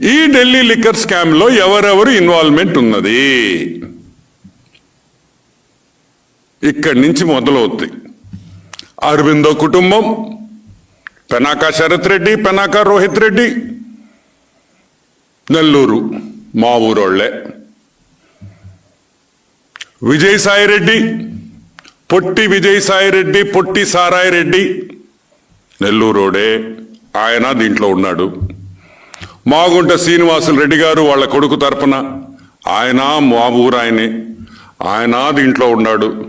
ఈ ఢిల్లీ లిక్కర్ స్కామ్లో ఎవరెవరు ఇన్వాల్వ్మెంట్ ఉన్నది? ఇక్కడి నుంచి మొదలవుతుంది అరవిందో కుటుంబం పెనాక శరత్ రెడ్డి పెనాక రోహిత్ రెడ్డి. నెల్లూరు మా ఊరోళ్ళే. విజయసాయి రెడ్డి పొట్టి విజయసాయి రెడ్డి పొట్టి సారాయి రెడ్డి. నెల్లూరోడే ఆయన దీంట్లో ఉన్నాడు. మాగుంట శ్రీనివాసులు రెడ్డి గారు వాళ్ళ కొడుకు తరపున ఆయన మా ఊరు ఆయనే ఆయన దీంట్లో ఉన్నాడు.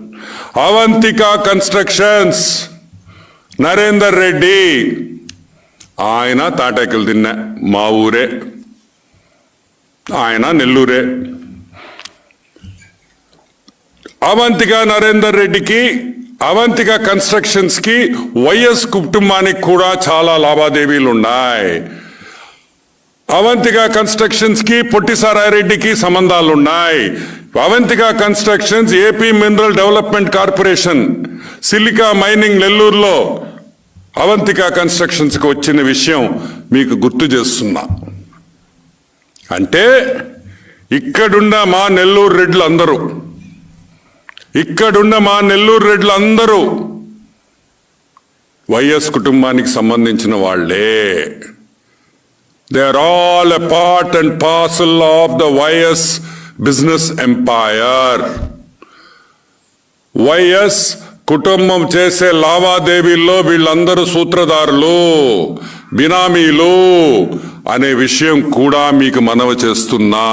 అవంతిక కన్స్ట్రక్షన్స్. నరేందర్ రెడ్డి. ఆయన తాటాకులు తిన్నా మా ఊరే. ఆయన నెల్లూరే. అవంతిక నరేందర్ రెడ్డికి అవంతిక కన్స్ట్రక్షన్స్కి వైఎస్ కుటుంబానికి కూడా చాలా లావాదేవీలు ఉన్నాయి అవంతిక కన్స్ట్రక్షన్స్కి పొట్టి సారారెడ్డికి సంబంధాలు ఉన్నాయి Avantika constructions AP mineral development corporation silica mining నెల్లూరులో అవంతిక కన్స్ట్రక్షన్స్కి వచ్చిన విషయం మీకు గుర్తు చేస్తున్నా. అంటే ఇక్కడున్న మా నెల్లూరు రెడ్లు అందరూ ఇక్కడున్న మా నెల్లూరు రెడ్లు అందరూ వైఎస్ కుటుంబానికి సంబంధించిన వాళ్ళే. They are all a part and parcel of the YS business empire YS కుటుంబం చేసే లావాదేవీల్లో వీళ్ళందరూ సూత్రధారులు బినామీలు అనే విషయం కూడా మీకు మనవి చేస్తున్నా.